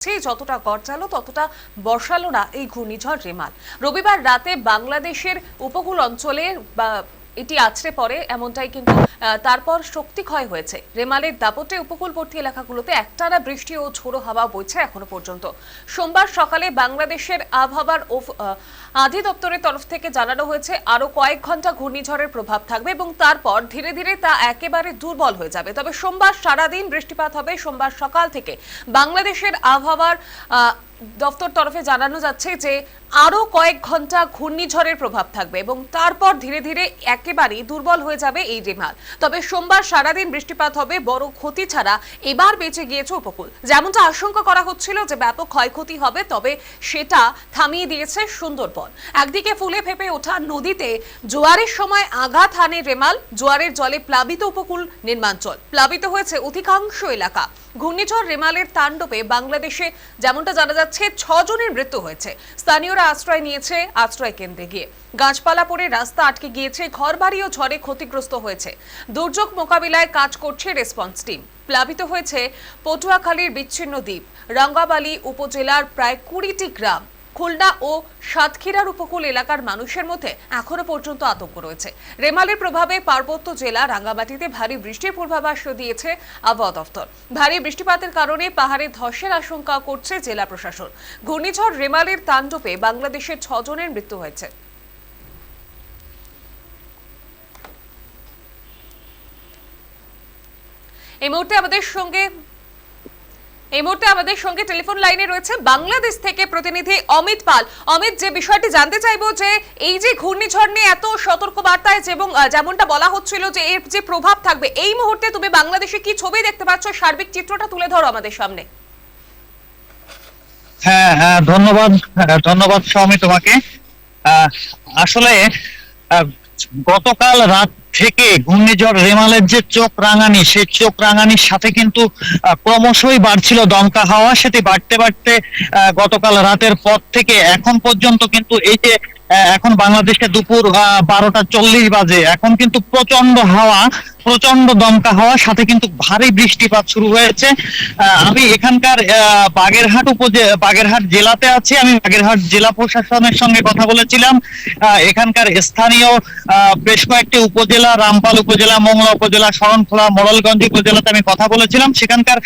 সে যতটা গরজালো, ততটা বর্ষালো না এই ঘূর্ণিঝড় রেমাল। রবিবার রাতে বাংলাদেশের উপকূল অঞ্চলে বা এটি আছড়ে পড়ে, এমনটাই কিন্তু তারপর শক্তি ক্ষয় হয়েছে। রেমালের দাপটে উপকূলবর্তী এলাকাগুলোতে একটানা বৃষ্টি ও ঝোড়ো হাওয়া বইছে এখনও পর্যন্ত। সোমবার সকালে বাংলাদেশের আবহাওয়ার আধি দপ্তরের তরফ থেকে জানানো হয়েছে আরও কয়েক ঘণ্টা ঘূর্ণিঝড়ের প্রভাব থাকবে এবং তারপর ধীরে ধীরে তা একেবারে দুর্বল হয়ে যাবে। তবে সোমবার সারাদিন বৃষ্টিপাত হবে, সোমবার সকাল থেকে বাংলাদেশের আবহাওয়ার দপ্তর তরফে জানানো যাচ্ছে যে আরও কয়েক ঘণ্টা ঘূর্ণিঝড়ের প্রভাব থাকবে এবং তারপর ধীরে ধীরে একেবারেই দুর্বল হয়ে যাবে এই রেমাল তবে সোমবার সারাদিন বৃষ্টিপাত হবে, বড় ক্ষতি ছাড়া এবার বেঁচে গিয়েছে উপকূল। যেমনটা আশঙ্কা করা হচ্ছিল যে ব্যাপক ক্ষয়ক্ষতি হবে, তবে সেটা থামিয়ে দিয়েছে সুন্দরবন। একদিকে ফুলে ফেপে ওঠা নদীতে জোয়ারের সময় আঘাত হানে রেমাল জোয়ারের জলে প্লাবিত উপকূল নির্মাঞ্চল প্লাবিত হয়েছে অধিকাংশ এলাকা। ঘূর্ণিঝড় রেমালের তাণ্ডবে বাংলাদেশে যেমনটা জানা যাচ্ছে, ছজনের মৃত্যু হয়েছে। স্থানীয়রা আশ্রয় নিয়েছে আশ্রয় কেন্দ্রে গিয়ে। গাছপালা পড়ে রাস্তা আটকে গিয়েছে, ঘরবাড়ি ও ঝড়ে ক্ষতিগ্রস্ত হয়েছে। দুর্যোগ মোকাবিলায় কাজ করছে রেসপন্স টিম। প্লাবিত হয়েছে পটুয়াখালীর বিচ্ছিন্ন দ্বীপ। রাঙ্গাবালী উপজেলার প্রায় কুড়িটি গ্রাম। খুলনা ও সাতক্ষীরার উপকূল এলাকার মানুষের মধ্যে এখনও পর্যন্ত আতঙ্ক রয়েছে। রেমালের প্রভাবে পার্বত্য জেলা রাঙ্গামাটিতে ভারী বৃষ্টির পূর্বাভাস দিয়েছে আবহাওয়া দফতর ভারী বৃষ্টিপাতের কারণে পাহাড়ে ধসের আশঙ্কা করছে জেলা প্রশাসন। ঘূর্ণিঝড় রেমালের তাণ্ডবে বাংলাদেশের ছজনের মৃত্যু হয়েছে। এই মুহূর্তে আমাদের সঙ্গে এই মুহূর্তে আমাদের সঙ্গে টেলিফোন লাইনে রয়েছে বাংলাদেশ থেকে প্রতিনিধি অমিত পাল। অমিত, যে বিষয়টি জানতে চাইব যে এই যে ঘূর্ণিঝড় নিয়ে এত সতর্ক বার্তায় এবং যেমনটা বলা হচ্ছিল যে এর যে প্রভাব থাকবে, এই মুহূর্তে তুমি বাংলাদেশে কি ছবি দেখতে পাচ্ছ? সার্বিক চিত্রটা তুলে ধরো আমাদের সামনে। হ্যাঁ হ্যাঁ ধন্যবাদ ধন্যবাদ স্বামী তোমাকে। আসলে গতকাল রাত থেকে ঘূর্ণিঝড় রেমালের যে চোখ রাঙানি, সেই চোখ রাঙানির সাথে কিন্তু ক্রমশই বাড়ছিল দমকা হাওয়া। সেটি বাড়তে বাড়তে গতকাল রাতের পর থেকে এখন পর্যন্ত কিন্তু এই যে এখন বাংলাদেশে দুপুর বারোটা চল্লিশ বাজে। এখন কিন্তু প্রচণ্ড হাওয়া প্রচণ্ড দমকা হাওয়া, সাথে কিন্তু ভারী বৃষ্টিপাত শুরু হয়েছে। আমি এখানকার বাগেরহাট উপজে, বাগেরহাট জেলাতে আছি। আমি বাগেরহাট জেলা প্রশাসনের সঙ্গে কথা বলেছিলাম। এখানকার স্থানীয় বেশ কয়েকটি উপজেলা, রামপাল উপজেলা, মংলা উপজেলা, শরণখোলা, মোড়লগঞ্জ উপজেলাতে আমি কথা বলেছিলাম। সেখানকার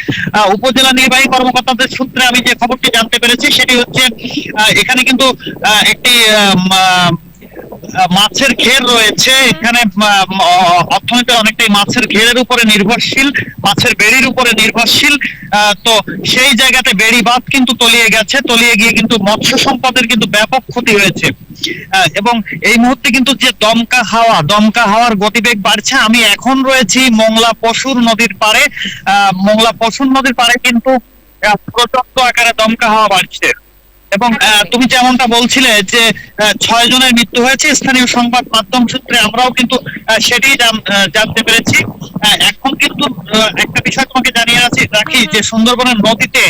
উপজেলা নির্বাহী কর্মকর্তাদের সূত্রে আমি যে খবরটি জানতে পেরেছি, সেটি হচ্ছে এখানে কিন্তু একটি মাছের ঘের রয়েছে। এখানে অর্থনীতি অনেকটাই মাছের ঘেরের উপরে নির্ভরশীল মাছের বেড়ির উপরে নির্ভরশীল। তো সেই জায়গাতে বেড়ি বাঁধ কিন্তু তলিয়ে গেছে। তলিয়ে গিয়ে কিন্তু মৎস্য সম্পদের কিন্তু ব্যাপক ক্ষতি হয়েছে। এবং এই মুহূর্তে কিন্তু যে দমকা হাওয়া দমকা হাওয়ার গতিবেগ বাড়ছে। আমি এখন রয়েছি মংলা পশুর নদীর আহ, মংলা পশুর নদীর পাড়ে কিন্তু প্রচণ্ড আকারে দমকা হাওয়া বাড়ছে। এবং আহ, তুমি যেমনটা বলছিলে যে ছয় জনের মৃত্যু হয়েছে স্থানীয় সংবাদ মাধ্যম সূত্রে আমরাও কিন্তু সেটি জানতে পেরেছি। এখন কিন্তু একটা বিষয় তোমাকে জানিয়ে আছি রাখি যে সুন্দরবনের নদীতে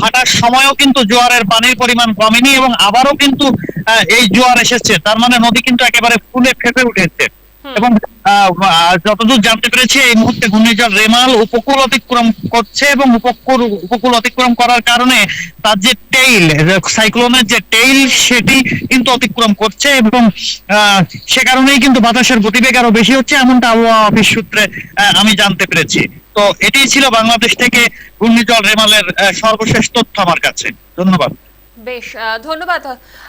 ভাটার সময়ও কিন্তু জোয়ারের পানির পরিমাণ কমেনি এবং আবারও কিন্তু আহ, এই জোয়ার এসেছে। তার মানে নদী কিন্তু একেবারে ফুলে ফেপে উঠেছে। এবং যতদূর জানতে পেরেছি, এই মুহূর্তে ঘূর্ণিঝড় রেমাল উপকূল অতিক্রম করছে এবং উপকূল উপকূল অতিক্রম করার কারণে তার যে টেইল সাইক্লোনের যে টেইল সেটি কিন্তু অতিক্রম করছে এবং সে কারণেই কিন্তু বাতাসের গতিবেগ আরও বেশি হচ্ছে, এমনটা আবহাওয়া অফিস সূত্রে আমি জানতে পেরেছি। তো এটাই ছিল বাংলাদেশ থেকে ঘূর্ণিঝড় রেমালের সর্বশেষ তথ্য আমার কাছে। ধন্যবাদ। বেশ ধন্যবাদ।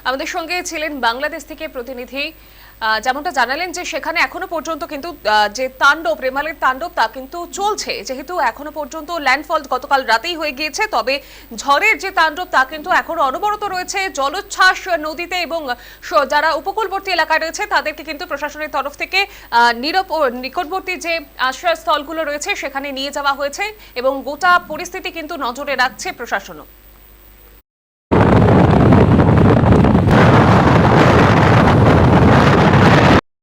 আমাদের সঙ্গে ছিলেন বাংলাদেশ থেকে প্রতিনিধি যেমনটা জানালেন যে সেখানে এখনও পর্যন্ত কিন্তু যে তাণ্ডব রেমালের তাণ্ডব তা কিন্তু চলছে। যেহেতু এখনও পর্যন্ত ল্যান্ডফল গতকাল রাতেই হয়ে গিয়েছে, তবে ঝড়ের যে তাণ্ডব তা কিন্তু এখনও অনবরত রয়েছে। জলোচ্ছ্বাস নদীতে এবং যারা উপকূলবর্তী এলাকায় রয়েছে, তাদেরকে কিন্তু প্রশাসনের তরফ থেকে নিরপ নিকটবর্তী যে আশ্রয়স্থলগুলো রয়েছে, সেখানে নিয়ে যাওয়া হয়েছে এবং গোটা পরিস্থিতি কিন্তু নজরে রাখছে প্রশাসনও।